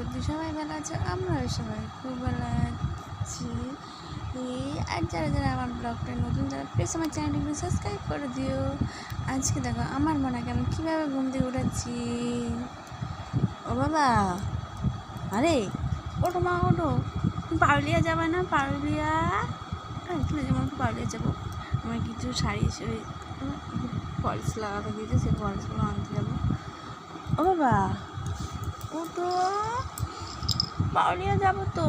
করতে সবাই ভালো আছে, আমরাও সবাই খুব ভালো আছি। আর যারা যারা আমার ব্লগটা নতুন যারা প্লিজ আমার চ্যানেলটিকে সাবস্ক্রাইব করে দিও। আজকে দেখো, আমার মনে হয় আমি কীভাবে ঘুম দিয়ে উঠাচ্ছি ও বাবা, আরে, ওঠো মা, ওঠো। পাউলিয়া যাবে না পাউলিয়া এখানে যেমন পাউলিয়া যাব। আমার কিছু শাড়ি ফলস লাগাতে দিয়েছে সেই ফলসগুলো আনতে যাব। ও বাবা, ওঠো। পাউলিয়া যাব তো।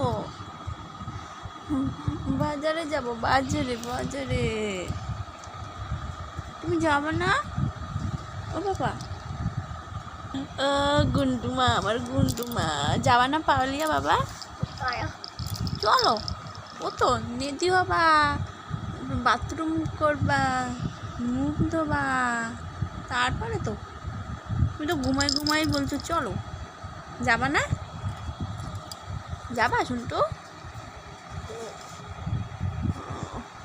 বাজারে যাব বাজারে বাজারে। তুমি যাবে না? ও বাবা। ও গুন্টুমা আমার গুন্টুমা যাবা না পাউলিয়া বাবা? চলো। ও তো নেতি বাবা। বাথরুম করবা মুখ ধোবা। তারপরে তো। তুমি তো ঘুমাই ঘুমাই বলছো চলো। যাবা না? যাবা শুনতো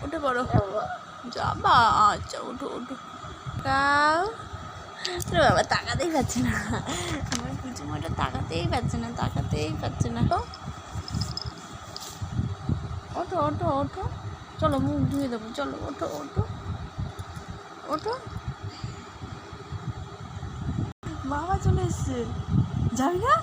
উঠে পড়ো। যাবা? আচ্ছা উঠো উঠো। কাউ রে বাবা, তাকাতেই পাচ্ছে না। আমার কিছু মোটা তাকাতেই পাচ্ছে না, তাকাতেই পাচ্ছে না। ওঠো ওঠো ওঠো চলো, মুখ ধুয়ে দেবো। চলো ওঠো ওঠো ওঠো বাবা চলে এসছে। যাবি না?